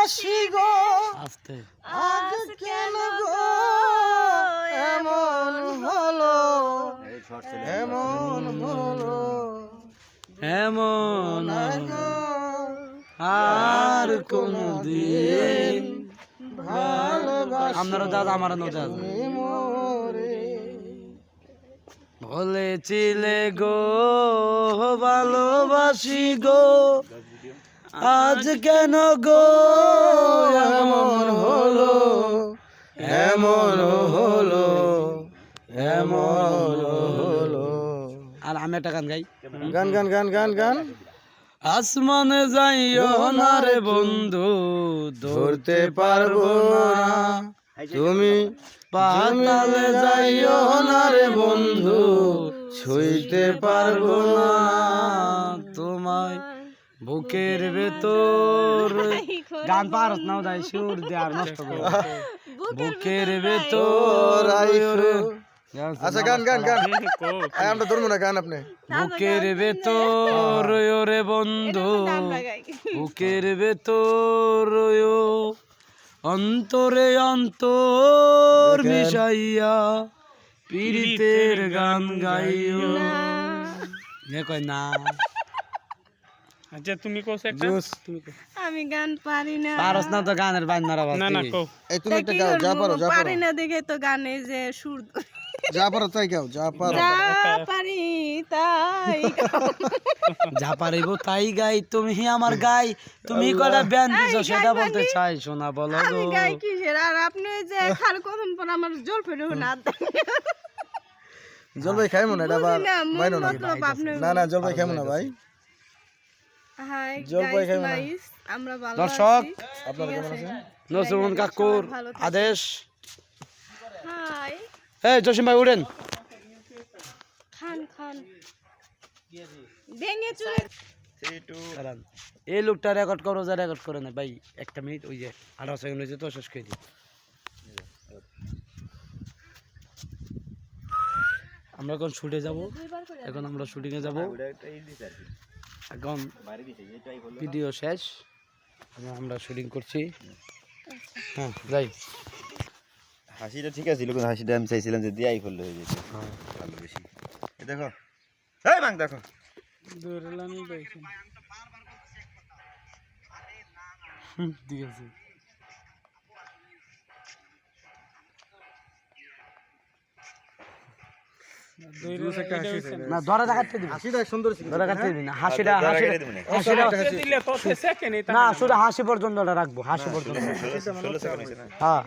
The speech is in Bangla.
ভালোবাসি গো। আস্তে। আজ কেন গো? এমন হলো। এমন হলো। এমন আর কোনো দিন ভালোবাসি আপনারা দাদা আমার দাদা বলেছিলে গো ভালোবাসি গো। আজ কেন গো এমন হলো? এমন হলো? এমন হলো? আর আমি একটা গান গাই। গান গান গান গান গান। আসমানে যাইও না রে বন্ধু ধরতে পারব না। তুমি পাতালে যাইও না রে বন্ধু। ছুঁইতে পারব না। বুকের ভেতর। গান পারত নাও দাই সুর দে আর নষ্ট করো। বুকের ভেতর। আচ্ছা গান গান গান। আমরা ধরবো না গান আপনি। বুকের ভেতর রে বন্ধু। বুকের ভেতর অন্তরে অন্তর মিশাইয়া পীড়িতের গান গাইও। কয় না। আচ্ছা তুমি কোস একটা? জুস। আমি গান পারি না। পারস না তো গানের বাইন মারা না না কও। এই তুমি একটা গাও যা পারো যা পারো পারি। না দেখে তো গানে যে সুর যা পারো তাই গাও যা পারো। যা পারি তাই যা পারিব তাই গাই তুমি আমার গাই। তুমি কটা ব্যান দিছো সেটা বলতে চাই শোনা বলো গো। আমি গাই কিসের? আর আপনি যে খাল কখন পর আমার জল ফেলে না জলপাই খাইমো না এটা না, না না খাইমো না ভাই। হাই গাইস আমরা ভালো দর্শক, আপনার কেমন আছেন? নসরুল কাকুর আদেশ। হাই এই জসিম ভাই উড়েন খান খান। ভেঙে চুরে এই লোকটা রেকর্ড করো যা রেকর্ড করে না ভাই একটা মিনিট ওই যে আঠারো সেকেন্ড হয়েছে তো শেষ করে দিই। আমরা এখন শুটে যাব। এখন আমরা শুটিংয়ে যাব। এখন ভিডিও শেষ আমরা শুটিং করছি হ্যাঁ যাই হাসিটা ঠিক আছে কিন্তু হাসিটা আমি চাইছিলাম যে দিয়াই করলে হয়ে যেত ভালো বেশি দেখো এই মাং দেখো দৌড়লানি কইছি না ধরা দেখাতে দিবি। হাসিটা সুন্দর ছিল। ধরা দেখাতে দিবি না। হাসিটা হাসিটা কেটে দিবি না। হাসিটা দিলে তো সেকেন্ড এটা না শুধু হাসি পর্যন্ত রাখব হাসি পর্যন্ত। হ্যাঁ।